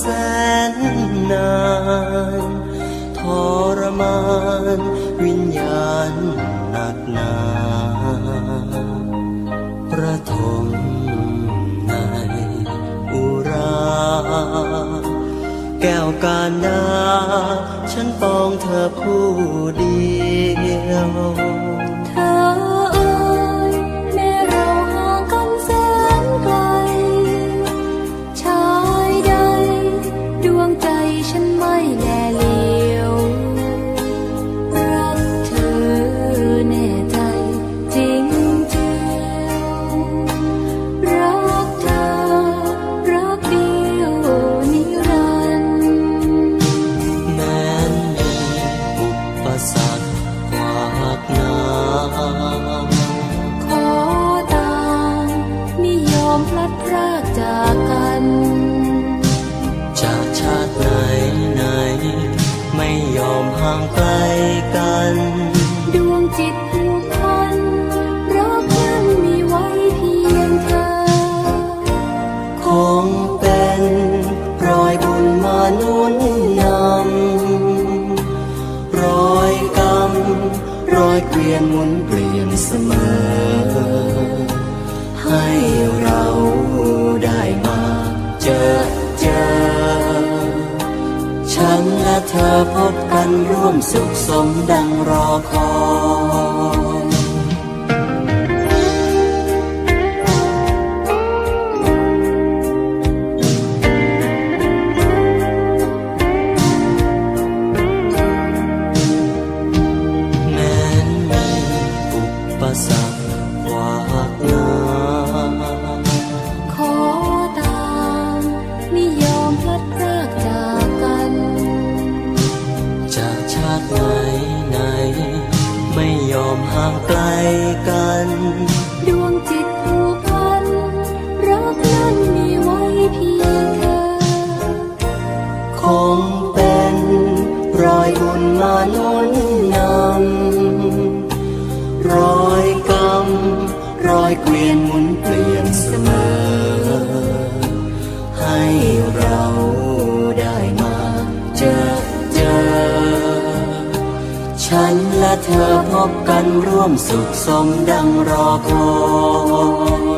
แสนนานทรมานวิญญาณหนักหนาประทมในอุรา แก้วการดาฉันปองเธอผู้เดียว ห่างไกลกัน ดวงจิตผูกพันรักนั้นมีไว้เพียงเธอ คงเป็นรอยบุญมาหนุนนำรอยกรรมรอยเกวียนหมุนเปลี่ยนเสมอ เธอพบกันร่วมสุขสมดังรอคอย อมห่างไกลกัน ดวงจิตผูกพัน รักนั้นมีไว้เพียงเธอ คงเป็นรอยบุญมานุนนำ รอยกรรม รอยเกวียนหมุนเปลี่ยนเสมอ เธอพบกันร่วมสุขสมดังรอคอย